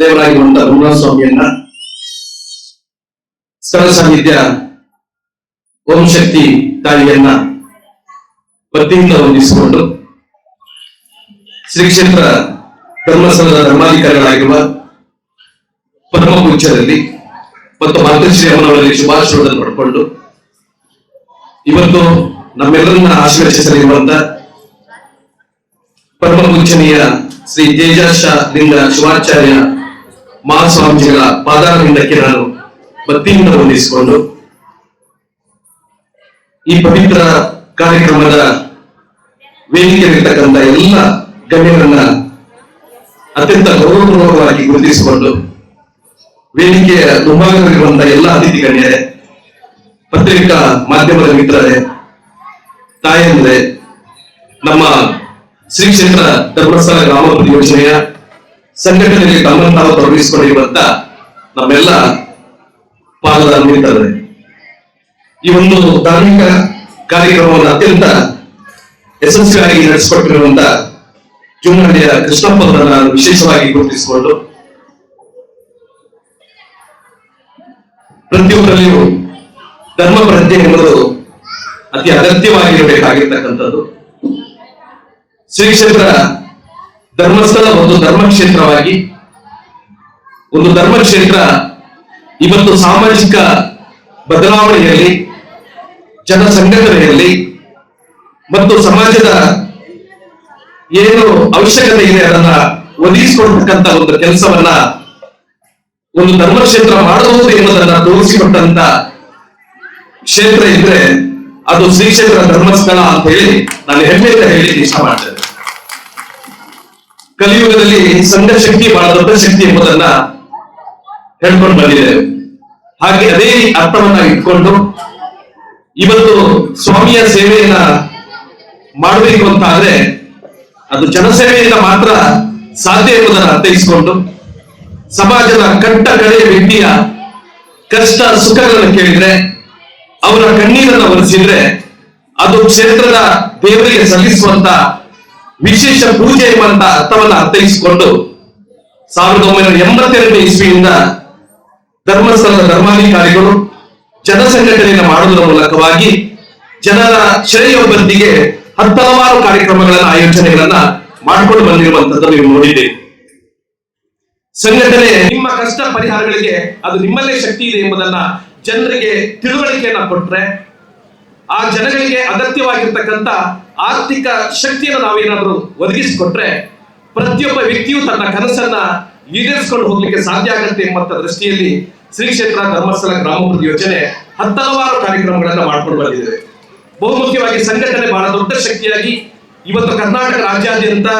ಆರಾಧ್ಯವಾಗಿ ದೇವರಾಗಿರುವಂತಹ ಸ್ವಾಮಿಯನ್ನ ಸ್ಥಳ ಸಾನ್ನಿಧ್ಯ ಓಂ ಶಕ್ತಿ ತಾಯಿಯನ್ನ ಭಕ್ತಿಯಿಂದ ವಂದಿಸಿಕೊಂಡು ಶ್ರೀ ಕ್ಷೇತ್ರ ಧರ್ಮಸ್ಥಳದ ಧರ್ಮಾಧಿಕಾರಿಗಳಾಗಿರುವ ಪರಮ ಮತ್ತು ಮಾತೃಶ್ರೀ ಅಮ್ಮನವರಲ್ಲಿ ಶುಭಾಶಯಗಳನ್ನು ಪಡ್ಕೊಂಡು ಇವತ್ತು ನಮ್ಮೆಲ್ಲರನ್ನ ಆಶೀರ್ವದಿಸಲಿರುವಂತ ಪರಮ ಪೂಜನೀಯ ಶ್ರೀ ತೇಜಾಶ ಲಿಂಗ ಶಿವಾಚಾರ್ಯ ಮಹಾಸ್ವಾಮೀಜಿಗಳ ಪಾದಾರವಿಂದಕ್ಕೆ ನಾನು ಭಕ್ತಿಯಿಂದ ವಂದಿಸಿಕೊಂಡು ಈ ಪವಿತ್ರ ಕಾರ್ಯಕ್ರಮದ ವೇದಿಕೆಯಲ್ಲಿರ್ತಕ್ಕಂಥ ಎಲ್ಲ ಗಣ್ಯರನ್ನ ಅತ್ಯಂತ ಗೌರವಪೂರ್ವಕವಾಗಿ ಗುರುತಿಸಿಕೊಂಡು ವೇದಿಕೆಯ ಮುಂಭಾಗದಲ್ಲಿರುವಂತಹ ಎಲ್ಲ ಅತಿಥಿ ಗಣ್ಯರೇ, ಪತ್ರಿಕಾ ಮಾಧ್ಯಮದ ಮಿತ್ರರೇ, ತಾಯಂದ್ರೆ, ನಮ್ಮ ಶ್ರೀ ಕ್ಷೇತ್ರ ಧರ್ಮಸ್ಥಳ ಗ್ರಾಮ ಯೋಜನೆಯ ಸಂಘಟನೆಯಲ್ಲಿ ತಮ್ಮನ್ನು ತಾವು ತೊಡಗಿಸಿಕೊಂಡಿರುವಂತ ನಮ್ಮೆಲ್ಲ ಪಾಲದ ಈ ಒಂದು ಧಾರ್ಮಿಕ ಕಾರ್ಯಕ್ರಮವನ್ನು ಅತ್ಯಂತ ಯಶಸ್ವಿಯಾಗಿ ನಡೆಸಿಕೊಟ್ಟಿರುವಂತ ಜುಮ್ಮಳ್ಳಿಯ ಕೃಷ್ಣಪ್ಪನ ವಿಶೇಷವಾಗಿ ಗುರುತಿಸಿಕೊಂಡು, ಪ್ರತಿಯೊಬ್ಬರಲ್ಲಿಯೂ ಧರ್ಮ ಪ್ರಜ್ಞೆ ಎಂಬುದು ಅತಿ ಅಗತ್ಯವಾಗಿರಬೇಕಾಗಿರ್ತಕ್ಕಂಥದ್ದು. ಶ್ರೀ ಕ್ಷೇತ್ರ ಧರ್ಮಸ್ಥಳ ಒಂದು ಧರ್ಮಕ್ಷೇತ್ರವಾಗಿ, ಒಂದು ಧರ್ಮಕ್ಷೇತ್ರ ಇವತ್ತು ಸಾಮಾಜಿಕ ಬದಲಾವಣೆಯಲ್ಲಿ ಜನ ಸಂಘಟನೆಯಲ್ಲಿ ಮತ್ತು ಸಮಾಜದ ಏನು ಅವಶ್ಯಕತೆ ಇದೆ ಅದನ್ನ ಒದಗಿಸಿಕೊಡ್ತಕ್ಕಂತ ಒಂದು ಕೆಲಸವನ್ನ ಒಂದು ಧರ್ಮಕ್ಷೇತ್ರ ಮಾಡಬಹುದು ಎಂಬುದನ್ನ ತೋರಿಸಿಕೊಟ್ಟಂತ ಕ್ಷೇತ್ರ ಇದ್ರೆ ಅದು ಶ್ರೀ ಕ್ಷೇತ್ರ ಧರ್ಮಸ್ಥಳ ಅಂತ ಹೇಳಿ ನಾನು ಹೆಮ್ಮೆಯಿಂದ ಹೇಳಿ ಇಷ್ಟ ಮಾಡ್ತೇನೆ. ಕಲಿಯುಗದಲ್ಲಿ ಸಂಘ ಶಕ್ತಿ ಬಹಳ ದೊಡ್ಡ ಶಕ್ತಿ ಎಂಬುದನ್ನ ಹೇಳ್ಕೊಂಡು ಬಂದಿದ್ದೇವೆ. ಹಾಗೆ ಅದೇ ಅರ್ಥವನ್ನ ಇಟ್ಕೊಂಡು ಇವತ್ತು ಸ್ವಾಮಿಯ ಸೇವೆಯನ್ನ ಮಾಡಬೇಕು ಅಂತ ಆದ್ರೆ ಅದು ಜನಸೇವೆಯಿಂದ ಮಾತ್ರ ಸಾಧ್ಯ ಎಂಬುದನ್ನು ಅರ್ಥೈಸಿಕೊಂಡು ಸಮಾಜದ ಕಟ್ಟ ಕಡೆಯ ವ್ಯಕ್ತಿಯ ಕಷ್ಟ ಸುಖಗಳನ್ನು ಕೇಳಿದ್ರೆ ಅವರ ಕಣ್ಣೀರನ್ನು ಒರೆಸಿದ್ರೆ ಅದು ಕ್ಷೇತ್ರದ ದೇವರಿಗೆ ಸಲ್ಲಿಸುವಂತ ವಿಶೇಷ ಪೂಜೆ ಎಂಬಂತ ಅರ್ಥವನ್ನ ಅರ್ಥೈಸಿಕೊಂಡು ಸಾವಿರದ ಒಂಬೈನೂರ ಎಂಬತ್ತೆರಡನೇ ಇಸ್ವಿಯಿಂದ ಧರ್ಮಸ್ಥಳದ ಧರ್ಮಾಧಿಕಾರಿಗಳು ಜನಸಂಘಟನೆಯನ್ನು ಮಾಡುವುದರ ಮೂಲಕವಾಗಿ ಜನರ ಶ್ರೇಯೋಭಿವೃದ್ಧಿಗೆ ಹತ್ತಲವಾರು ಕಾರ್ಯಕ್ರಮಗಳನ್ನ, ಆಯೋಜನೆಗಳನ್ನ ಮಾಡಿಕೊಂಡು ಬಂದಿರುವಂತದ್ದು ನೀವು ಸಂಘಟನೆ ನಿಮ್ಮ ಕಷ್ಟ ಪರಿಹಾರಗಳಿಗೆ ಅದು ನಿಮ್ಮಲ್ಲೇ ಶಕ್ತಿ ಇದೆ ಎಂಬುದನ್ನ ಜನರಿಗೆ ತಿಳುವಳಿಕೆಯನ್ನ ಕೊಟ್ರೆ ಆ ಜನಗಳಿಗೆ ಅಗತ್ಯವಾಗಿರ್ತಕ್ಕಂಥ ಆರ್ಥಿಕ ಶಕ್ತಿಯನ್ನು ನಾವೇನಾದರೂ ಒದಗಿಸಿಕೊಟ್ರೆ ಪ್ರತಿಯೊಬ್ಬ ವ್ಯಕ್ತಿಯು ತನ್ನ ಕನಸನ್ನ ಈಡೇರಿಸಿಕೊಂಡು ಹೋಗ್ಲಿಕ್ಕೆ ಸಾಧ್ಯ ಆಗುತ್ತೆ ಎಂಬಂತ ದೃಷ್ಟಿಯಲ್ಲಿ ಶ್ರೀ ಕ್ಷೇತ್ರ ಧರ್ಮಸ್ಥಳ ಗ್ರಾಮಾಭಿವೃದ್ಧಿ ಯೋಜನೆ ಹತ್ತಲವಾರು ಕಾರ್ಯಕ್ರಮಗಳನ್ನ ಮಾಡ್ಕೊಂಡು ಬಂದಿದೆ. ಬಹುಮುಖ್ಯವಾಗಿ ಸಂಘಟನೆ ಬಹಳ ದೊಡ್ಡ ಶಕ್ತಿಯಾಗಿ ಇವತ್ತು ಕರ್ನಾಟಕ ರಾಜ್ಯಾದ್ಯಂತ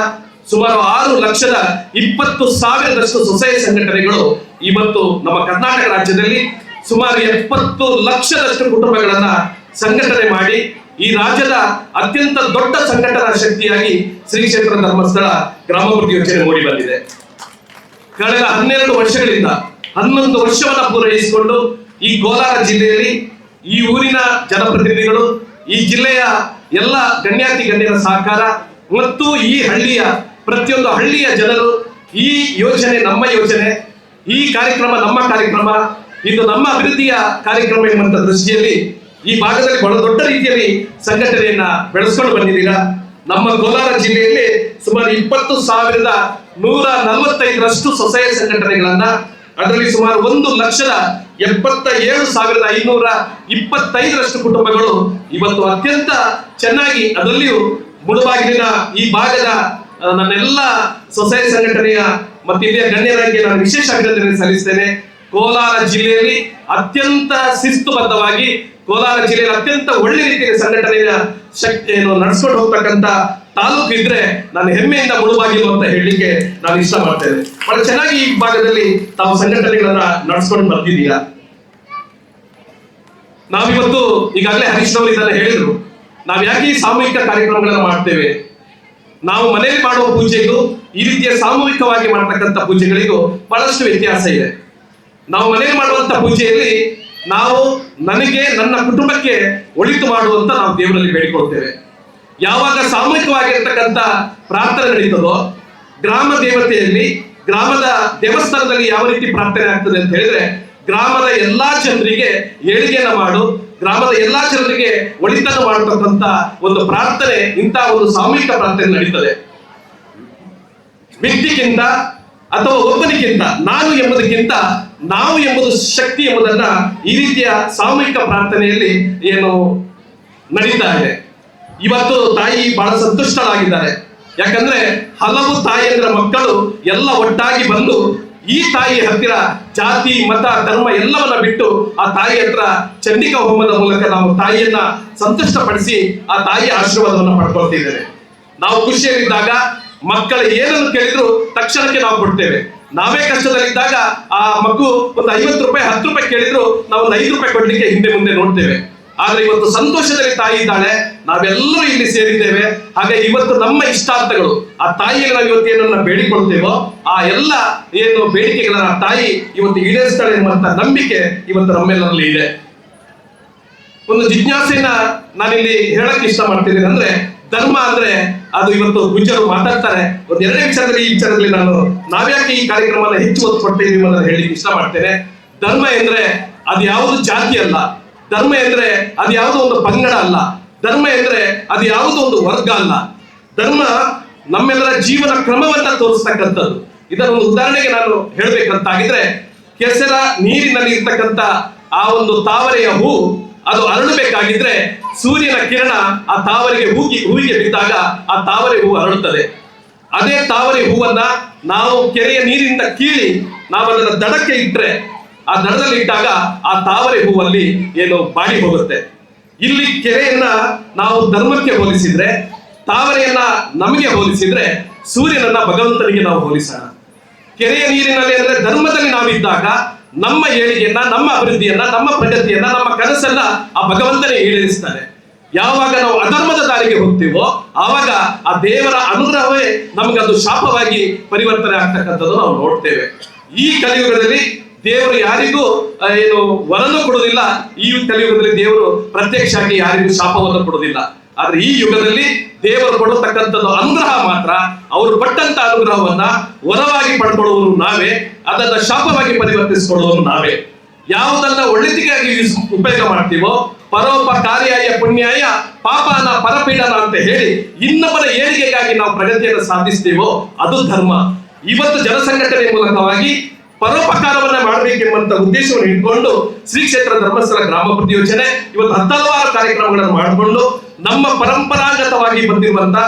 ಸುಮಾರು ಆರು ಲಕ್ಷದ ಇಪ್ಪತ್ತು ಸಾವಿರದಷ್ಟು ಸ್ವಸಹಾಯ ಸಂಘಟನೆಗಳು ಇವತ್ತು ನಮ್ಮ ಕರ್ನಾಟಕ ರಾಜ್ಯದಲ್ಲಿ ಸುಮಾರು ಎಪ್ಪತ್ತು ಲಕ್ಷದಷ್ಟು ಕುಟುಂಬಗಳನ್ನ ಸಂಘಟನೆ ಮಾಡಿ ಈ ರಾಜ್ಯದ ಅತ್ಯಂತ ದೊಡ್ಡ ಸಂಘಟನಾ ಶಕ್ತಿಯಾಗಿ ಶ್ರೀ ಕ್ಷೇತ್ರ ಧರ್ಮಸ್ಥಳ ಗ್ರಾಮಾಭಿವೃದ್ಧಿ ಯೋಜನೆ ಮೂಡಿ ಬಂದಿದೆ. ಕಳೆದ ಹನ್ನೆರಡು ವರ್ಷಗಳಿಂದ ಹನ್ನೊಂದು ವರ್ಷವನ್ನ ಪೂರೈಸಿಕೊಂಡು ಈ ಕೋಲಾರ ಜಿಲ್ಲೆಯಲ್ಲಿ ಈ ಊರಿನ ಜನಪ್ರತಿನಿಧಿಗಳು, ಈ ಜಿಲ್ಲೆಯ ಎಲ್ಲ ಗಣ್ಯಾತಿ ಗಣ್ಯರ ಸಹಕಾರ ಮತ್ತು ಈ ಹಳ್ಳಿಯ ಪ್ರತಿಯೊಂದು ಹಳ್ಳಿಯ ಜನರು ಈ ಯೋಜನೆ ನಮ್ಮ ಯೋಜನೆ, ಈ ಕಾರ್ಯಕ್ರಮ ನಮ್ಮ ಕಾರ್ಯಕ್ರಮ, ಇದು ನಮ್ಮ ಅಭಿವೃದ್ಧಿಯ ಕಾರ್ಯಕ್ರಮ ಎಂಬಂತ ದೃಷ್ಟಿಯಲ್ಲಿ ಈ ಭಾಗದಲ್ಲಿ ಬಹಳ ದೊಡ್ಡ ರೀತಿಯಲ್ಲಿ ಸಂಘಟನೆಯನ್ನ ಬೆಳೆಸ್ಕೊಂಡು ಬಂದಿದ್ದೀರಾ? ನಮ್ಮ ಕೋಲಾರ ಜಿಲ್ಲೆಯಲ್ಲಿ ಸುಮಾರು ಇಪ್ಪತ್ತು ಸಾವಿರದ ನೂರ ನಲವತ್ತೈದರಷ್ಟು ಸ್ವಸಹಾಯ ಸಂಘಟನೆಗಳನ್ನ, ಅದರಲ್ಲಿ ಸುಮಾರು ಒಂದು ಲಕ್ಷದ ಎಪ್ಪತ್ತ ಏಳು ಸಾವಿರದ ಐನೂರ ಇಪ್ಪತ್ತೈದರಷ್ಟು ಕುಟುಂಬಗಳು ಇವತ್ತು ಅತ್ಯಂತ ಚೆನ್ನಾಗಿ ಅದರಲ್ಲಿಯೂ ಮುಳುಬಾಗಿಲಿನ ಈ ಭಾಗದ ನನ್ನೆಲ್ಲ ಸ್ವಸಹಾಯ ಸಂಘಟನೆಯ ಮತ್ತು ಇಲ್ಲಿಯ ಗಣ್ಯರಾಗಿ ನಾನು ವಿಶೇಷ ಅಭಿನಂದನೆ ಸಲ್ಲಿಸ್ತೇನೆ. ಕೋಲಾರ ಜಿಲ್ಲೆಯಲ್ಲಿ ಅತ್ಯಂತ ಶಿಸ್ತುಬದ್ಧವಾಗಿ ಕೋಲಾರ ಜಿಲ್ಲೆಯಲ್ಲಿ ಅತ್ಯಂತ ಒಳ್ಳೆ ರೀತಿಯ ಸಂಘಟನೆಯ ಶಕ್ತಿಯನ್ನು ನಡೆಸ್ಕೊಂಡು ಹೋಗ್ತಕ್ಕಂತ ತಾಲೂಕು ಇದ್ರೆ ನಾನು ಹೆಮ್ಮೆಯಿಂದ ಮುಳುವಾಗಿಲ್ಲ ಅಂತ ಹೇಳಲಿಕ್ಕೆ ನಾನು ಇಷ್ಟ ಮಾಡ್ತೇನೆ ಬಹಳ ಚೆನ್ನಾಗಿ ಈ ಭಾಗದಲ್ಲಿ ತಾವು ಸಂಘಟನೆಗಳನ್ನ ನಡೆಸ್ಕೊಂಡು ಬರ್ತಿದ್ದೀರಾ ನಾವಿವತ್ತು ಈಗಾಗಲೇ ಹರೀಶ್ ಅವರು ಇದನ್ನ ಹೇಳಿದ್ರು. ನಾವು ಯಾಕೆ ಈ ಸಾಮೂಹಿಕ ಕಾರ್ಯಕ್ರಮಗಳನ್ನ ಮಾಡ್ತೇವೆ? ನಾವು ಮನೆಯಲ್ಲಿ ಮಾಡುವ ಪೂಜೆಗೂ ಈ ರೀತಿಯ ಸಾಮೂಹಿಕವಾಗಿ ಮಾಡ್ತಕ್ಕಂಥ ಪೂಜೆಗಳಿಗೂ ಬಹಳಷ್ಟು ವ್ಯತ್ಯಾಸ ಇದೆ. ನಾವು ಮನೆಯಲ್ಲಿ ಮಾಡುವಂತ ಪೂಜೆಯಲ್ಲಿ ನಾವು ನನಗೆ ನನ್ನ ಕುಟುಂಬಕ್ಕೆ ಒಳಿತು ಮಾಡುವಂತ ನಾವು ದೇವರಲ್ಲಿ ಬೇಡಿಕೊಳ್ತೇವೆ ಯಾವಾಗ ಸಾಮೂಹಿಕವಾಗಿರ್ತಕ್ಕಂಥ ಪ್ರಾರ್ಥನೆ ನಡೀತದೋ, ಗ್ರಾಮ ದೇವತೆಯಲ್ಲಿ, ಗ್ರಾಮದ ದೇವಸ್ಥಾನದಲ್ಲಿ ಯಾವ ರೀತಿ ಪ್ರಾರ್ಥನೆ ಆಗ್ತದೆ ಅಂತ ಹೇಳಿದ್ರೆ, ಗ್ರಾಮದ ಎಲ್ಲಾ ಜನರಿಗೆ ಏಳಿಗೆಯನ್ನ ಮಾಡು, ಗ್ರಾಮದ ಎಲ್ಲಾ ಜನರಿಗೆ ಒಳಿತನ ಮಾಡತಕ್ಕಂತ ಒಂದು ಪ್ರಾರ್ಥನೆ ಇಂತಹ ಒಂದು ಸಾಮೂಹಿಕ ಪ್ರಾರ್ಥನೆ ನಡೀತದೆ. ವ್ಯಕ್ತಿಗಿಂತ ಅಥವಾ ಒಬ್ಬನಿಗಿಂತ, ನಾನು ಎಂಬುದಕ್ಕಿಂತ ನಾವು ಎಂಬುದು ಶಕ್ತಿ ಎಂಬುದನ್ನ ಈ ರೀತಿಯ ಸಾಮೂಹಿಕ ಪ್ರಾರ್ಥನೆಯಲ್ಲಿ ಏನು ನಡೀತಾ ಇದೆ. ಇವತ್ತು ತಾಯಿ ಬಹಳ ಸಂತುಷ್ಟರಾಗಿದ್ದಾರೆ ಯಾಕಂದ್ರೆ ಹಲವು ತಾಯಿಯಂದ್ರ ಮಕ್ಕಳು ಎಲ್ಲ ಒಟ್ಟಾಗಿ ಬಂದು ಈ ತಾಯಿ ಹತ್ತಿರ ಜಾತಿ, ಮತ, ಧರ್ಮ ಎಲ್ಲವನ್ನ ಬಿಟ್ಟು ಆ ತಾಯಿ ಹತ್ರ ಚಂಡಿಕಾ ಹೋಮದ ಮೂಲಕ ನಾವು ತಾಯಿಯನ್ನ ಸಂತುಷ್ಟಪಡಿಸಿ ಆ ತಾಯಿಯ ಆಶೀರ್ವಾದವನ್ನು ಪಡ್ಕೊಳ್ತಿದ್ದೇವೆ. ನಾವು ಖುಷಿಯಲ್ಲಿದ್ದಾಗ ಮಕ್ಕಳು ಏನನ್ನು ಕೇಳಿದ್ರು ತಕ್ಷಣಕ್ಕೆ ನಾವು ಕೊಡ್ತೇವೆ. ನಾವೇ ಕಷ್ಟದಲ್ಲಿದ್ದಾಗ ಆ ಮಗು ಒಂದು ಐವತ್ತು ರೂಪಾಯಿ, ಹತ್ತು ರೂಪಾಯಿ ಕೇಳಿದ್ರು ನಾವು ಒಂದು ಐದು ರೂಪಾಯಿ ಕೊಡ್ಲಿಕ್ಕೆ ಹಿಂದೆ ಮುಂದೆ ನೋಡ್ತೇವೆ. ಆದ್ರೆ ಇವತ್ತು ಸಂತೋಷದಲ್ಲಿ ತಾಯಿ ಇದ್ದಾಳೆ, ನಾವೆಲ್ಲರೂ ಇಲ್ಲಿ ಸೇರಿದ್ದೇವೆ. ಹಾಗೆ ಇವತ್ತು ನಮ್ಮ ಇಷ್ಟಾರ್ಥಗಳು, ಆ ತಾಯಿಯಲ್ಲಿ ನಾವು ಇವತ್ತು ಏನನ್ನ ಬೇಡಿಕೊಳ್ತೇವೋ ಆ ಎಲ್ಲ ಏನು ಬೇಡಿಕೆಗಳನ್ನ ತಾಯಿ ಇವತ್ತು ಈಡೇರಿಸ್ತಾಳೆ ಎನ್ನುವಂತ ನಂಬಿಕೆ ಇವತ್ತು ನಮ್ಮೆಲ್ಲರಲ್ಲಿ ಇದೆ. ಒಂದು ಜಿಜ್ಞಾಸೆಯನ್ನ ನಾನಿಲ್ಲಿ ಹೇಳಕ್ ಇಷ್ಟ ಮಾಡ್ತಿದ್ದೀನಿ ಅಂದ್ರೆ ಧರ್ಮ ಅಂದ್ರೆ ಅದು ಇವತ್ತು ಗುಜ್ಜರು ಮಾತಾಡ್ತಾರೆ. ಒಂದ್ ಎರಡನೇ ವಿಚಾರದಲ್ಲಿ ಈ ವಿಚಾರದಲ್ಲಿ ನಾನು ನಾವ್ಯಾಕೆ ಈ ಕಾರ್ಯಕ್ರಮವನ್ನು ಹೆಚ್ಚು ಒತ್ತು ಕೊಡ್ತೀವಿ ಅನ್ನೋದು ಹೇಳಿ ಇಷ್ಟ ಮಾಡ್ತೇನೆ. ಧರ್ಮ ಎಂದ್ರೆ ಅದು ಯಾವುದು ಜಾತಿ ಅಲ್ಲ. ಧರ್ಮ ಎಂದ್ರೆ ಅದು ಯಾವುದೋ ಒಂದು ಪಂಗಡ ಅಲ್ಲ. ಧರ್ಮ ಎಂದ್ರೆ ಅದು ಯಾವುದೋ ಒಂದು ವರ್ಗ ಅಲ್ಲ. ಧರ್ಮ ನಮ್ಮೆಲ್ಲರ ಜೀವನ ಕ್ರಮವನ್ನ ತೋರಿಸ್ತಕ್ಕಂಥದ್ದು. ಇದರ ಒಂದು ಉದಾಹರಣೆಗೆ ನಾನು ಹೇಳ್ಬೇಕಂತಾಗಿದ್ರೆ ಕೆಸರ ನೀರಿನಲ್ಲಿ ಇರ್ತಕ್ಕಂಥ ಆ ಒಂದು ತಾವರೆಯ ಹೂ ಅದು ಅರಳಬೇಕಾಗಿದ್ರೆ ಸೂರ್ಯನ ಕಿರಣ ಆ ತಾವರೆಗೆ ಹೂಗಿ, ಹೂವಿಗೆ ಬಿದ್ದಾಗ ಆ ತಾವರೆ ಹೂವು ಅರಳುತ್ತದೆ. ಅದೇ ತಾವರೆ ಹೂವನ್ನ ನಾವು ಕೆರೆಯ ನೀರಿನಿಂದ ಕೀಳಿ ನಾವು ಅದನ್ನ ದಡಕ್ಕೆ ಇಟ್ಟರೆ ಆ ದಡದಲ್ಲಿ ಇಟ್ಟಾಗ ಆ ತಾವರೆ ಹೂವಲ್ಲಿ ಏನು ಬಾಡಿ ಹೋಗುತ್ತೆ. ಇಲ್ಲಿ ಕೆರೆಯನ್ನ ನಾವು ಧರ್ಮಕ್ಕೆ ಹೋಲಿಸಿದ್ರೆ, ತಾವರೆಯನ್ನ ನಮಗೆ ಹೋಲಿಸಿದ್ರೆ ಸೂರ್ಯನನ್ನ ಭಗವಂತನಿಗೆ ನಾವು ಹೋಲಿಸೋಣ. ಕೆರೆಯ ನೀರಿನಲ್ಲಿ ಅಂದ್ರೆ ಧರ್ಮದಲ್ಲಿ ನಾವಿದ್ದಾಗ ನಮ್ಮ ಏಳಿಗೆಯನ್ನ, ನಮ್ಮ ಅಭಿವೃದ್ಧಿಯನ್ನ, ನಮ್ಮ ಪ್ರಗತಿಯನ್ನ, ನಮ್ಮ ಕನಸನ್ನ ಆ ಭಗವಂತನೇ ಈಡೇರಿಸ್ತಾನೆ. ಯಾವಾಗ ನಾವು ಅಧರ್ಮದ ದಾರಿಗೆ ಹೋಗ್ತೀವೋ, ಆವಾಗ ಆ ದೇವರ ಅನುಗ್ರಹವೇ ನಮಗದು ಶಾಪವಾಗಿ ಪರಿವರ್ತನೆ ಆಗ್ತಕ್ಕಂಥದ್ದು ನಾವು ನೋಡ್ತೇವೆ. ಈ ಕಲಿಯುಗದಲ್ಲಿ ದೇವರು ಯಾರಿಗೂ ಏನು ವರನ್ನು ಕೊಡುವುದಿಲ್ಲ. ಈ ಕಲಿಯುಗದಲ್ಲಿ ದೇವರು ಪ್ರತ್ಯಕ್ಷ ಆಗಿ ಯಾರಿಗೂ ಶಾಪವನ್ನು ಕೊಡುವುದಿಲ್ಲ. ಆದ್ರೆ ಈ ಯುಗದಲ್ಲಿ ದೇವರು ಕೊಡತಕ್ಕಂಥದ್ದು ಅನುಗ್ರಹ ಮಾತ್ರ, ಅವರು ಪಟ್ಟಂತ ಅನುಗ್ರಹವನ್ನ ವರವಾಗಿ ಪಡ್ಕೊಳ್ಳುವವರು ನಾವೇ, ಅದನ್ನ ಶಾಪವಾಗಿ ಪರಿವರ್ತಿಸಿಕೊಳ್ಳುವವರು ನಾವೇ. ಯಾವುದನ್ನ ಒಳ್ಳೆತಿಗಾಗಿ ಯೂಸ್ ಉಪಯೋಗ ಮಾಡ್ತೀವೋ, ಪರೋಪಕಾರಿಯಾಯ ಪುಣ್ಯಾಯ ಪಾಪನ ಪರಪೀಡನ ಅಂತ ಹೇಳಿ ಇನ್ನೊಬ್ಬರ ಏಳಿಗೆಗಾಗಿ ನಾವು ಪ್ರಗತಿಯನ್ನು ಸಾಧಿಸ್ತೀವೋ, ಅದು ಧರ್ಮ. ಇವತ್ತು ಜನಸಂಘಟನೆ ಮೂಲಕವಾಗಿ ಪರೋಪಕಾರವನ್ನ ಮಾಡಬೇಕೆಂಬಂತ ಉದ್ದೇಶವನ್ನು ಇಟ್ಕೊಂಡು ಶ್ರೀ ಕ್ಷೇತ್ರ ಧರ್ಮಸ್ಥಳ ಗ್ರಾಮಾಭಿವೃದ್ಧಿ ಯೋಜನೆ ಇವತ್ತು ಹತ್ತಲವಾರು ಕಾರ್ಯಕ್ರಮಗಳನ್ನು ಮಾಡಿಕೊಂಡು ನಮ್ಮ ಪರಂಪರಾಗತವಾಗಿ ಬಂದಿರುವಂತ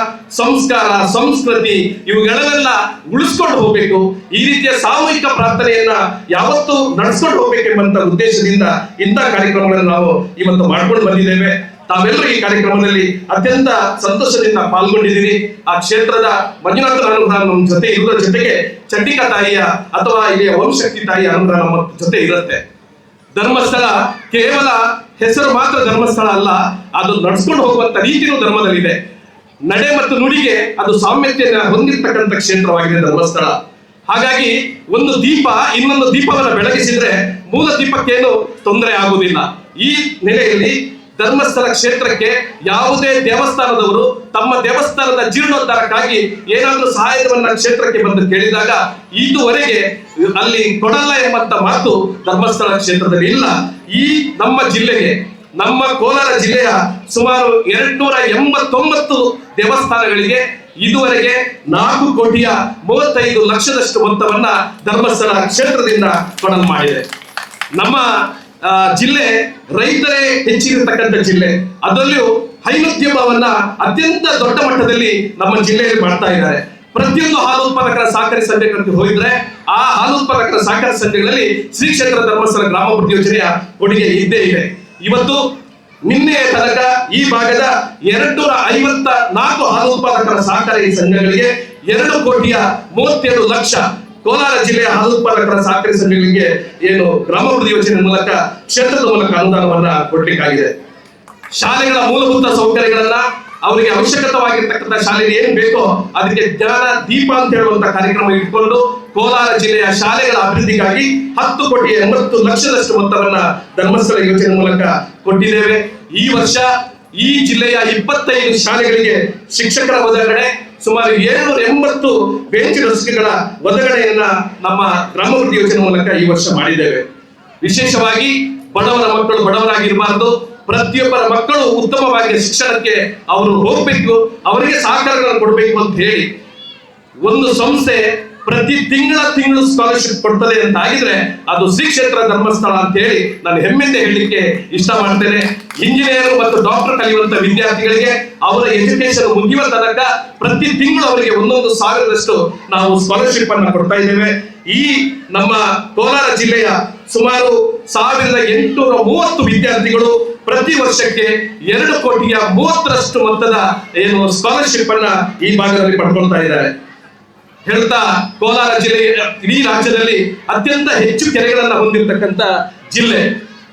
ಸಂಸ್ಕಾರ, ಸಂಸ್ಕೃತಿ ಇವುಗಳನ್ನೆಲ್ಲ ಉಳಿಸ್ಕೊಂಡು ಹೋಗ್ಬೇಕು. ಈ ರೀತಿಯ ಸಾಮೂಹಿಕ ಪ್ರಾರ್ಥನೆಯನ್ನ ಯಾವತ್ತೂ ನಡೆಸ್ಕೊಂಡು ಹೋಗ್ಬೇಕೆಂಬಂತ ಉದ್ದೇಶದಿಂದ ಇಂತಹ ಕಾರ್ಯಕ್ರಮಗಳನ್ನು ನಾವು ಇವತ್ತು ಮಾಡ್ಕೊಂಡು ಬಂದಿದ್ದೇವೆ. ತಾವೆಲ್ಲರೂ ಈ ಕಾರ್ಯಕ್ರಮದಲ್ಲಿ ಅತ್ಯಂತ ಸಂತೋಷದಿಂದ ಪಾಲ್ಗೊಂಡಿದ್ದೀರಿ. ಆ ಕ್ಷೇತ್ರದ ಮಂಜುನಾಥನ ಅನುಗ್ರಹ ನಮ್ಮ ಜೊತೆ ಇರುವುದರ ಜೊತೆಗೆ ಚಂಡಿಕಾ ತಾಯಿಯ ಅಥವಾ ಇಲ್ಲಿಯ ವಂಶಕ್ತಿ ತಾಯಿಯ ಅನುಗ್ರಹ ನಮ್ಮ ಜೊತೆ ಇರುತ್ತೆ. ಧರ್ಮಸ್ಥಳ ಕೇವಲ ಹೆಸರು ಮಾತ್ರ ಧರ್ಮಸ್ಥಳ ಅಲ್ಲ, ಅದು ನಡ್ಸ್ಕೊಂಡು ಹೋಗುವಂತ ರೀತಿಯೂ ಧರ್ಮದಲ್ಲಿದೆ. ನಡೆ ಮತ್ತು ನುಡಿಗೆ ಅದು ಸಾಮ್ಯತೆಯನ್ನು ಹೊಂದಿರತಕ್ಕಂಥ ಕ್ಷೇತ್ರವಾಗಿದೆ ಧರ್ಮಸ್ಥಳ. ಹಾಗಾಗಿ ಒಂದು ದೀಪ, ಇನ್ನೊಂದು ದೀಪವನ್ನು ಬೆಳಗಿಸಿದ್ರೆ ಮೂಲ ದೀಪಕ್ಕೇನು ತೊಂದರೆ ಆಗುವುದಿಲ್ಲ. ಈ ನೆಲೆಯಲ್ಲಿ ಧರ್ಮಸ್ಥಳ ಕ್ಷೇತ್ರಕ್ಕೆ ಯಾವುದೇ ದೇವಸ್ಥಾನದವರು ತಮ್ಮ ದೇವಸ್ಥಾನದ ಜೀರ್ಣೋದ್ಧಾರಕ್ಕಾಗಿ ಏನಾದರೂ ಸಹಾಯವನ್ನು ಕ್ಷೇತ್ರಕ್ಕೆ ಬಂದು ಕೇಳಿದಾಗ ಇದುವರೆಗೆ ಅಲ್ಲಿ ಕೊಡಲ್ಲ ಎಂಬಂತ ಮಾತು ಧರ್ಮಸ್ಥಳ ಕ್ಷೇತ್ರದಲ್ಲಿ ಇಲ್ಲ. ಈ ನಮ್ಮ ಜಿಲ್ಲೆಗೆ, ನಮ್ಮ ಕೋಲಾರ ಜಿಲ್ಲೆಯ ಸುಮಾರು ಎರಡ್ನೂರ ಎಂಬತ್ತೊಂಬತ್ತು ದೇವಸ್ಥಾನಗಳಿಗೆ ಇದುವರೆಗೆ ನಾಲ್ಕು ಕೋಟಿಯ ಮೂವತ್ತೈದು ಲಕ್ಷದಷ್ಟು ಮೊತ್ತವನ್ನ ಧರ್ಮಸ್ಥಳ ಕ್ಷೇತ್ರದಿಂದ ಕೊಡಲು ಮಾಡಿದೆ. ನಮ್ಮ ಜಿಲ್ಲೆ ರೈತರೇ ಹೆಚ್ಚಿರತಕ್ಕಂಥ ಜಿಲ್ಲೆ. ಅದರಲ್ಲೂ ಹೈನುದ್ಯಮವನ್ನ ಅತ್ಯಂತ ದೊಡ್ಡ ಮಟ್ಟದಲ್ಲಿ ನಮ್ಮ ಜಿಲ್ಲೆಯಲ್ಲಿ ಮಾಡ್ತಾ ಇದ್ದಾರೆ. ಪ್ರತಿಯೊಂದು ಹಾಲು ಉತ್ಪಾದಕರ ಸಹಕಾರಿ ಸಂಘಕ್ಕೆ ಹೋಗಿದ್ರೆ ಆ ಹಾಲು ಉತ್ಪಾದಕರ ಸಹಕಾರಿ ಸಂಘಗಳಲ್ಲಿ ಶ್ರೀ ಕ್ಷೇತ್ರ ಧರ್ಮಸ್ಥಳ ಗ್ರಾಮಾಭಿವೃದ್ಧಿ ಯೋಜನೆಯ ಕೊಡುಗೆ ಇದ್ದೇ ಇದೆ. ಇವತ್ತು ನಿನ್ನೆಯ ತನಕ ಈ ಭಾಗದ ಎರಡ್ನೂರ ಐವತ್ತ ನಾಲ್ಕು ಹಾಲು ಉತ್ಪಾದಕರ ಸಹಕಾರಿ ಸಂಘಗಳಿಗೆ ಎರಡು ಕೋಟಿಯ ಮೂವತ್ತೆರಡು ಲಕ್ಷ ಕೋಲಾರ ಜಿಲ್ಲೆಯ ಹಾಲು ಉತ್ಪಾದಕರ ಸಹಕಾರಿ ಸಂಘಗಳಿಗೆ ಏನು ಗ್ರಾಮಾಭಿವೃದ್ಧಿ ಯೋಜನೆ ಮೂಲಕ ಕ್ಷೇತ್ರದ ಮೂಲಕ ಅನುದಾನವನ್ನ ಕೊಡ್ಲಿಕ್ಕಾಗಿದೆ. ಶಾಲೆಗಳ ಮೂಲಭೂತ ಸೌಕರ್ಯಗಳನ್ನ ಅವರಿಗೆ ಅವಶ್ಯಕತವಾಗಿರ್ತಕ್ಕಂಥ ಶಾಲೆಗೆ ಏನ್ ಬೇಕೋ ಅದಕ್ಕೆ ಜ್ಞಾನ, ದೀಪ ಅಂತ ಹೇಳುವಂತ ಕಾರ್ಯಕ್ರಮ ಇಟ್ಕೊಂಡು ಕೋಲಾರ ಜಿಲ್ಲೆಯ ಶಾಲೆಗಳ ಅಭಿವೃದ್ಧಿಗಾಗಿ ಹತ್ತು ಕೋಟಿ ಎಂಬತ್ತು ಲಕ್ಷದಷ್ಟು ಮೊತ್ತವನ್ನ ಧರ್ಮಸ್ಥಳ ಯೋಜನೆ ಮೂಲಕ ಕೊಟ್ಟಿದ್ದೇವೆ. ಈ ವರ್ಷ ಈ ಜಿಲ್ಲೆಯ ಇಪ್ಪತ್ತೈದು ಶಾಲೆಗಳಿಗೆ ಶಿಕ್ಷಕರ ಒದಗಡೆ ಸುಮಾರು ಏಳ್ನೂರ ಎಂಬತ್ತು ಬೆಂಚ್ ರಸ್ತೆಗಳ ಒದಗಣೆಯನ್ನ ನಮ್ಮ ಗ್ರಾಮಾಭಿವೃದ್ಧಿ ಯೋಜನೆ ಮೂಲಕ ಈ ವರ್ಷ ಮಾಡಿದ್ದೇವೆ. ವಿಶೇಷವಾಗಿ ಬಡವರ ಮಕ್ಕಳು ಬಡವರಾಗಿರಬಾರದು. ಪ್ರತಿಯೊಬ್ಬರ ಮಕ್ಕಳು ಉತ್ತಮವಾಗಿ ಶಿಕ್ಷಣಕ್ಕೆ ಅವರು ಹೋಗ್ಬೇಕು, ಅವರಿಗೆ ಸಹಕಾರಗಳನ್ನು ಕೊಡಬೇಕು ಅಂತ ಹೇಳಿ ಒಂದು ಸಂಸ್ಥೆ ಪ್ರತಿ ತಿಂಗಳ ತಿಂಗಳು ಸ್ಕಾಲರ್ಶಿಪ್ ಕೊಡ್ತದೆ ಅಂತ ಆಗಿದ್ರೆ ಅದು ಶ್ರೀ ಕ್ಷೇತ್ರ ಧರ್ಮಸ್ಥಳ ಅಂತ ಹೇಳಿ ನಾನು ಹೆಮ್ಮೆಯಿಂದ ಹೇಳಲಿಕ್ಕೆ ಇಷ್ಟ ಮಾಡ್ತೇನೆ ಇಂಜಿನಿಯರ್ ಮತ್ತು ಡಾಕ್ಟರ್ ಕಲಿಯುವಂತ ವಿದ್ಯಾರ್ಥಿಗಳಿಗೆ ಅವರ ಎಜುಕೇಶನ್ ಮುಗಿಯುವ ತನಕ ಪ್ರತಿ ತಿಂಗಳು ಅವರಿಗೆ ಒಂದೊಂದು ಸಾವಿರದಷ್ಟು ನಾವು ಸ್ಕಾಲರ್ಶಿಪ್ ಅನ್ನು ಕೊಡ್ತಾ ಇದ್ದೇವೆ. ಈ ನಮ್ಮ ಕೋಲಾರ ಜಿಲ್ಲೆಯ ಸುಮಾರು ಸಾವಿರದ ಎಂಟುನೂರ ಮೂವತ್ತು ವಿದ್ಯಾರ್ಥಿಗಳು ಪ್ರತಿ ವರ್ಷಕ್ಕೆ ಎರಡು ಕೋಟಿಯ ಮೂವತ್ತರಷ್ಟು ಮೊತ್ತದ ಏನು ಸ್ಕಾಲರ್ಶಿಪ್ ಅನ್ನ ಈ ಭಾಗದಲ್ಲಿ ಪಡ್ಕೊಳ್ತಾ ಇದ್ದಾರೆ. ಹೇಳ್ತಾ ಕೋಲಾರ ಜಿಲ್ಲೆ, ಇಡೀ ರಾಜ್ಯದಲ್ಲಿ ಅತ್ಯಂತ ಹೆಚ್ಚು ಕೆರೆಗಳನ್ನು ಹೊಂದಿರತಕ್ಕಂತ ಜಿಲ್ಲೆ.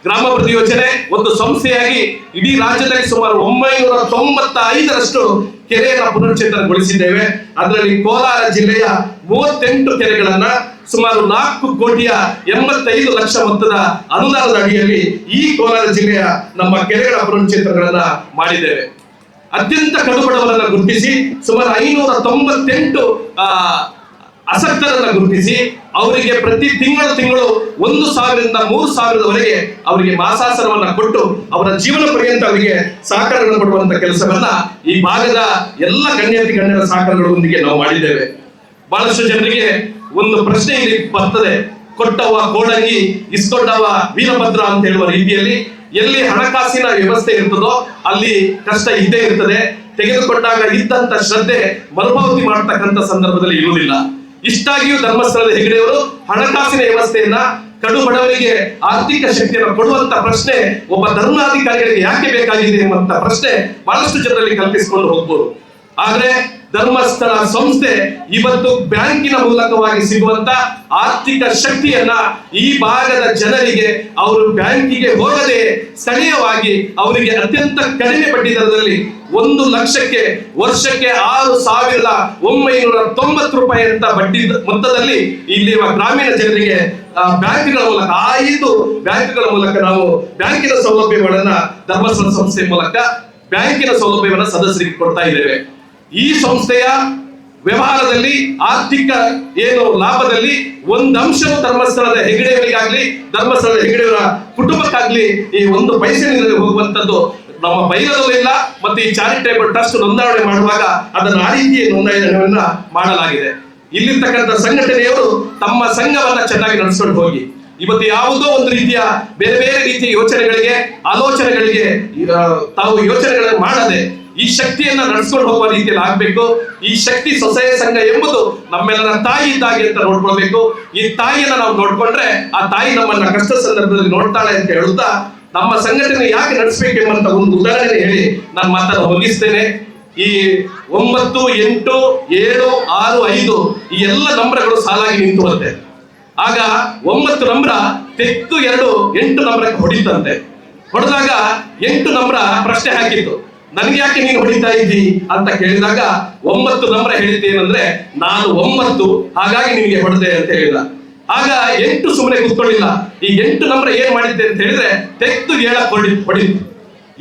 ಗ್ರಾಮಾಭಿವೃದ್ಧಿ ಯೋಜನೆ ಒಂದು ಸಂಸ್ಥೆಯಾಗಿ ಇಡೀ ರಾಜ್ಯದಲ್ಲಿ ಸುಮಾರು ಒಂಬೈನೂರ ತೊಂಬತ್ತ ಐದರಷ್ಟು ಕೆರೆಯನ್ನ ಪುನಶ್ಚೇತನಗೊಳಿಸಿದ್ದೇವೆ ಅದರಲ್ಲಿ ಕೋಲಾರ ಜಿಲ್ಲೆಯ ಮೂವತ್ತೆಂಟು ಕೆರೆಗಳನ್ನ ಸುಮಾರು ನಾಲ್ಕು ಕೋಟಿಯ ಎಂಬತ್ತೈದು ಲಕ್ಷ ಮೊತ್ತದ ಅನುದಾನದ ಅಡಿಯಲ್ಲಿ ಈ ಕೋಲಾರ ಜಿಲ್ಲೆಯ ನಮ್ಮ ಕೆರೆಗಳ ಪುನಶ್ಚೇತನಗಳನ್ನ ಮಾಡಿದ್ದೇವೆ. ಅತ್ಯಂತ ಕಡುಬಡವರನ್ನ ಗುರುತಿಸಿ, ಸುಮಾರು ಐನೂರ ತೊಂಬತ್ತೆಂಟು ಅಸಕ್ತರನ್ನ ಗುರುತಿಸಿ, ಅವರಿಗೆ ಪ್ರತಿ ತಿಂಗಳು ತಿಂಗಳು ಒಂದು ಸಾವಿರದಿಂದ ಮೂರು ಸಾವಿರದವರೆಗೆ ಅವರಿಗೆ ಮಾಸಾಸನವನ್ನ ಕೊಟ್ಟು ಅವರ ಜೀವನ ಪರ್ಯಂತ ಅವರಿಗೆ ಸಹಕಾರಗಳನ್ನು ಕೊಡುವಂತ ಕೆಲಸವನ್ನ ಈ ಭಾಗದ ಎಲ್ಲ ಗಣ್ಯಾತಿ ಗಣ್ಯರ ಸಹಕಾರಗಳೊಂದಿಗೆ ನಾವು ಮಾಡಿದ್ದೇವೆ. ಬಹಳಷ್ಟು ಜನರಿಗೆ ಒಂದು ಪ್ರಶ್ನೆ ಇಲ್ಲಿ ಬರ್ತದೆ ಕೊಟ್ಟವ ಕೋಡಂಗಿ ಇಸ್ಕೊಂಡವ ವೀರಭದ್ರ ಅಂತ ಹೇಳುವ ರೀತಿಯಲ್ಲಿ ಎಲ್ಲಿ ಹಣಕಾಸಿನ ವ್ಯವಸ್ಥೆ ಇರ್ತದೋ ಅಲ್ಲಿ ಕಷ್ಟ ಇದ್ದೇ ಇರ್ತದೆ. ತೆಗೆದುಕೊಂಡಾಗ ಇದ್ದಂತ ಶ್ರದ್ಧೆ ಮರುಪಾವತಿ ಮಾಡತಕ್ಕಂತ ಸಂದರ್ಭದಲ್ಲಿ ಇರುವುದಿಲ್ಲ. ಇಷ್ಟಾಗಿಯೂ ಧರ್ಮಸ್ಥಳದ ಹೆಗಡೆಯವರು ಹಣಕಾಸಿನ ವ್ಯವಸ್ಥೆಯನ್ನ ಕಡು ಬಡವರಿಗೆ ಆರ್ಥಿಕ ಶಕ್ತಿಯನ್ನು ಕೊಡುವಂತ ಪ್ರಶ್ನೆ ಒಬ್ಬ ಧರ್ಮಾಧಿಕಾರಿಗಳಿಗೆ ಯಾಕೆ ಬೇಕಾಗಿದೆ ಎಂಬಂತ ಪ್ರಶ್ನೆ ಬಹಳಷ್ಟು ಜನರಲ್ಲಿ ಕಲ್ಪಿಸಿಕೊಂಡು ಹೋಗ್ಬೋದು. ಆದ್ರೆ ಧರ್ಮಸ್ಥಳ ಸಂಸ್ಥೆ ಇವತ್ತು ಬ್ಯಾಂಕಿನ ಮೂಲಕವಾಗಿ ಸಿಗುವಂತ ಆರ್ಥಿಕ ಶಕ್ತಿಯನ್ನ ಈ ಭಾಗದ ಜನರಿಗೆ, ಅವರು ಬ್ಯಾಂಕಿಗೆ ಹೋಗದೆ ಸ್ಥಳೀಯವಾಗಿ ಅವರಿಗೆ ಅತ್ಯಂತ ಕಡಿಮೆ ಬಡ್ಡಿ ದರದಲ್ಲಿ ಒಂದು ಲಕ್ಷಕ್ಕೆ ವರ್ಷಕ್ಕೆ ಆರು ಸಾವಿರದ ಒಂಬೈನೂರ ತೊಂಬತ್ತು ರೂಪಾಯಿ ಅಂತ ಬಡ್ಡಿ ಮೊತ್ತದಲ್ಲಿ ಇಲ್ಲಿರುವ ಗ್ರಾಮೀಣ ಜನರಿಗೆ ಬ್ಯಾಂಕ್ಗಳ ಮೂಲಕ, ಐದು ಬ್ಯಾಂಕ್ಗಳ ಮೂಲಕ ನಾವು ಬ್ಯಾಂಕಿನ ಸೌಲಭ್ಯಗಳನ್ನ ಧರ್ಮಸ್ಥಳ ಸಂಸ್ಥೆ ಮೂಲಕ ಬ್ಯಾಂಕಿನ ಸೌಲಭ್ಯವನ್ನ ಸದಸ್ಯರಿಗೆ ಕೊಡ್ತಾ ಇದ್ದೇವೆ. ಈ ಸಂಸ್ಥೆಯ ವ್ಯವಹಾರದಲ್ಲಿ ಆರ್ಥಿಕ ಏನು ಲಾಭದಲ್ಲಿ ಒಂದು ಅಂಶವು ಧರ್ಮಸ್ಥಳದ ಹೆಗಡೆಯವರಿಗಾಗ್ಲಿ ಧರ್ಮಸ್ಥಳದ ಹೆಗಡೆಯವರ ಕುಟುಂಬಕ್ಕಾಗ್ಲಿ ಈ ಒಂದು ಪೈಸೆ ನೀಡದೆ ಹೋಗುವಂತದ್ದು ನಮ್ಮ ಬೈಲದಲ್ಲೂ ಇಲ್ಲ, ಮತ್ತೆ ಈ ಚಾರಿಟೇಬಲ್ ಟ್ರಸ್ಟ್ ನೋಂದಾವಣೆ ಮಾಡುವಾಗ ಅದನ್ನು ಆ ರೀತಿಯ ನೋಂದಣಿಯನ್ನ ಮಾಡಲಾಗಿದೆ. ಇಲ್ಲಿರ್ತಕ್ಕಂಥ ಸಂಘಟನೆಯವರು ತಮ್ಮ ಸಂಘವನ್ನ ಚೆನ್ನಾಗಿ ನಡೆಸ್ಕೊಂಡು ಹೋಗಿ. ಇವತ್ತು ಯಾವುದೋ ಒಂದು ರೀತಿಯ ಬೇರೆ ಬೇರೆ ರೀತಿಯ ಯೋಚನೆಗಳಿಗೆ, ಆಲೋಚನೆಗಳಿಗೆ ತಾವು ಯೋಚನೆಗಳನ್ನು ಮಾಡದೆ ಈ ಶಕ್ತಿಯನ್ನ ನಡೆಸ್ಕೊಂಡು ಹೋಗುವ ರೀತಿಯಲ್ಲಿ ಆಗ್ಬೇಕು. ಈ ಶಕ್ತಿ ಸೊಸೆಯ ಸಂಘ ಎಂಬುದು ನಮ್ಮೆಲ್ಲರ ತಾಯಿ ಇದ್ದಾಗೆ ಅಂತ ನೋಡ್ಕೊಳ್ಬೇಕು. ಈ ತಾಯಿಯನ್ನ ನಾವು ನೋಡ್ಕೊಂಡ್ರೆ ಆ ತಾಯಿ ನಮ್ಮನ್ನ ಕಷ್ಟ ಸಂದರ್ಭದಲ್ಲಿ ನೋಡ್ತಾಳೆ ಅಂತ ಹೇಳುತ್ತಾ ನಮ್ಮ ಸಂಘಟನೆ ಯಾಕೆ ನಡೆಸಬೇಕೆಂಬಂತ ಒಂದು ಉದಾಹರಣೆ ಹೇಳಿ ನಾನು ಮಾತನ್ನು ಮುಗಿಸ್ತೇನೆ. ಈ ಒಂಬತ್ತು, ಎಂಟು, ಏಳು, ಆರು, ಐದು ಈ ಎಲ್ಲ ನಂಬರ್ಗಳು ಸಾಲಾಗಿ ನಿಂತು ಆಗ ಒಂಬತ್ತು ನಂಬರ ತೆತ್ತು ಎರಡು ಎಂಟು ನಂಬರಕ್ಕೆ ಹೊಡಿತಂತೆ. ಹೊಡೆದಾಗ ಎಂಟು ನಂಬರ ಪ್ರಶ್ನೆ ಹಾಕಿತ್ತು. ನನಗೆ ಯಾಕೆ ನೀನು ಹೊಡಿತಾ ಇದ್ದಿ ಅಂತ ಕೇಳಿದಾಗ ಒಂಬತ್ತು ನಂಬರ ಹೇಳಿದ್ದೇನೆಂದ್ರೆ ನಾನು ಒಂಬತ್ತು, ಹಾಗಾಗಿ ನಿನಗೆ ಹೊಡೆದೆ ಅಂತ ಹೇಳಿದ. ಆಗ ಎಂಟು ಸುಮ್ಮನೆ ಕೂತ್ಕೊಳ್ಳಿಲ್ಲ. ಈ ಎಂಟು ನಂಬರ್ ಏನ್ ಮಾಡಿದ್ದೆ ಅಂತ ಹೇಳಿದ್ರೆ, ತೆತ್ತು ಏಳಕ್ ಹೊಡಿ ಹೊಡಿತು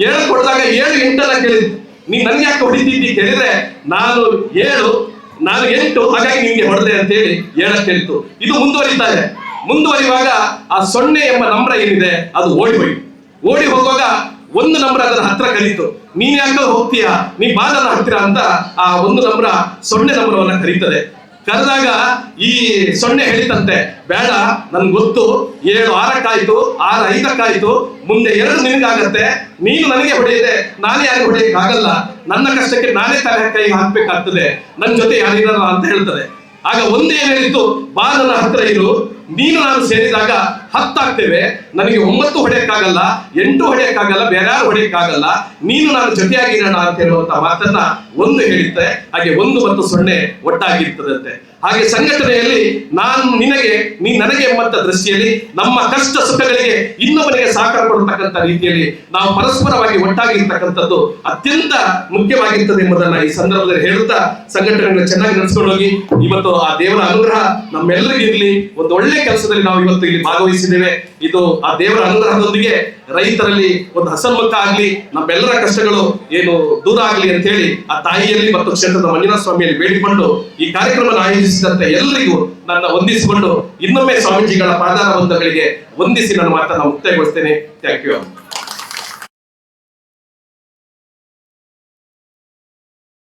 ಏಳಕ್ ಹೊಡೆದಾಗ ಏಳು ಎಂಟನ್ನ ಕೇಳಿದ್ದು ನೀನ್ ನನ್ಗೆ ಯಾಕೆ ಹೊಡಿತಿದ್ದಿ ಕೇಳಿದ್ರೆ, ನಾನು ಏಳು, ನಾನು ಎಂಟು, ಹಾಗಾಗಿ ನಿಮ್ಗೆ ಹೊಡೆದೆ ಅಂತ ಹೇಳಿ ಏಳ ಹೇಳಿತು ಇದು ಮುಂದುವರಿತಾ ಇದೆ. ಮುಂದುವರಿಯುವಾಗ ಆ ಸೊನ್ನೆ ಎಂಬ ನಂಬರ ಏನಿದೆ, ಅದು ಓಡಿ ಹೋಯ್ತು. ಓಡಿ ಹೋಗುವಾಗ ಒಂದು ನಂಬರ್ ಅದರ ಹತ್ರ ಕರೀತು ನೀನ್ ಯಾಕೆ ಹೋಗ್ತೀಯಾ? ನೀ ಬಾ ನನ್ನ ಹತ್ತಿರ ಅಂತ ಆ ಒಂದು ನಂಬರ ಸೊನ್ನೆ ನಂಬರವನ್ನ ಕರೀತದೆ. ಕರೆದಾಗ ಈ ಸೊನ್ನೆ ಹೇಳಿತಂತೆ, ಬೇಡ, ನನ್ಗೆ ಗೊತ್ತು, ಏಳು ಆರಕ್ಕಾಯ್ತು, ಆರು ಐದಕ್ಕಾಯ್ತು, ಮುಂದೆ ಎರಡು ನಿನಗಾಗತ್ತೆ, ನೀನು ನನಗೆ ಹೊಡೆಯದೆ, ನಾನೇ ಯಾರು ಹೊಡೆಯಕ್ಕೆ ಆಗಲ್ಲ ನನ್ನ ಕಷ್ಟಕ್ಕೆ ನಾನೇ ತಲೆ ಕೈ ಹಾಕ್ಬೇಕಾಗ್ತದೆ. ನನ್ನ ಜೊತೆ ಯಾರಿರಲ್ಲ ಅಂತ ಹೇಳ್ತದೆ. ಆಗ ಒಂದೇ ಹೇಳಿತು ಬಾಲನ ಹತ್ರ ಇರು ನೀನು ನಾನು ಸೇರಿದಾಗ ಹತ್ತಾಗ್ತೇವೆ. ನನಗೆ ಒಂಬತ್ತು ಹೊಡೆಯಕ್ಕಾಗಲ್ಲ, ಎಂಟು ಹೊಡೆಯಕ್ಕಾಗಲ್ಲ ಬೇರೆ ಯಾರು ಹೊಡೆಯಕ್ಕಾಗಲ್ಲ. ನೀನು ನಾನು ಜೊತೆಯಾಗಿರೋಣ ಅಂತ ಹೇಳುವಂತಹ ಮಾತನ್ನ ಒಂದು ಹೇಳುತ್ತೆ ಹಾಗೆ ಒಂದು ಮತ್ತು ಸೊನ್ನೆ ಒಟ್ಟಾಗಿರ್ತದಂತೆ ಹಾಗೆ ಸಂಘಟನೆಯಲ್ಲಿ ನಾನು ನಿನಗೆ, ನೀ ನನಗೆ ಎಂಬಂತ ದೃಷ್ಟಿಯಲ್ಲಿ, ನಮ್ಮ ಕಷ್ಟ ಸುಖಗಳಿಗೆ ಇನ್ನೊಬ್ಬನಿಗೆ ಸಹಕಾರ ಕೊಡತಕ್ಕಂಥ ರೀತಿಯಲ್ಲಿ ನಾವು ಪರಸ್ಪರವಾಗಿ ಒಟ್ಟಾಗಿರ್ತಕ್ಕಂಥದ್ದು ಅತ್ಯಂತ ಮುಖ್ಯವಾಗಿರ್ತದೆ ಎಂಬುದನ್ನ ಈ ಸಂದರ್ಭದಲ್ಲಿ ಹೇಳುತ್ತಾ ಸಂಘಟನೆಗಳನ್ನ ಚೆನ್ನಾಗಿ ನಡೆಸಿಕೊಂಡು ಹೋಗಿ. ಇವತ್ತು ಆ ದೇವರ ಅನುಗ್ರಹ ನಮ್ಮೆಲ್ಲರಿಗಿರ್ಲಿ ಒಂದು ಒಳ್ಳೆ ಕೆಲಸದಲ್ಲಿ ನಾವು ಇವತ್ತು ಇಲ್ಲಿ ಭಾಗವಹಿಸಿದ್ದೇವೆ. ಇದು ಆ ದೇವರ ಅನುಗ್ರಹದೊಂದಿಗೆ ರೈತರಲ್ಲಿ ಒಂದು ಹಸನ್ಮುಖ ಆಗ್ಲಿ, ನಮ್ಮೆಲ್ಲರ ಕಷ್ಟಗಳು ಏನು ದೂರ ಆಗ್ಲಿ ಅಂತ ಹೇಳಿ ಆ ತಾಯಿಯಲ್ಲಿ ಮತ್ತು ಕ್ಷೇತ್ರದ ಮಂಜುನಾಥ ಸ್ವಾಮಿಯಲ್ಲಿ ಬೇಡಿಕೊಂಡು ಈ ಕಾರ್ಯಕ್ರಮ ಆಯೋಜಿಸಿದಂತ ಎಲ್ಲರಿಗೂ ನನ್ನ ವಂದಿಸಿಕೊಂಡು ಇನ್ನೊಮ್ಮೆ ಸ್ವಾಮೀಜಿಗಳ ಪಾದಾರ ಬಂಧಗಳಿಗೆ ವಂದಿಸಿ ನನ್ನ ಮಾತನ್ನ ಮುಕ್ತಾಯಗೊಳಿಸ್ತೇನೆ. Thank you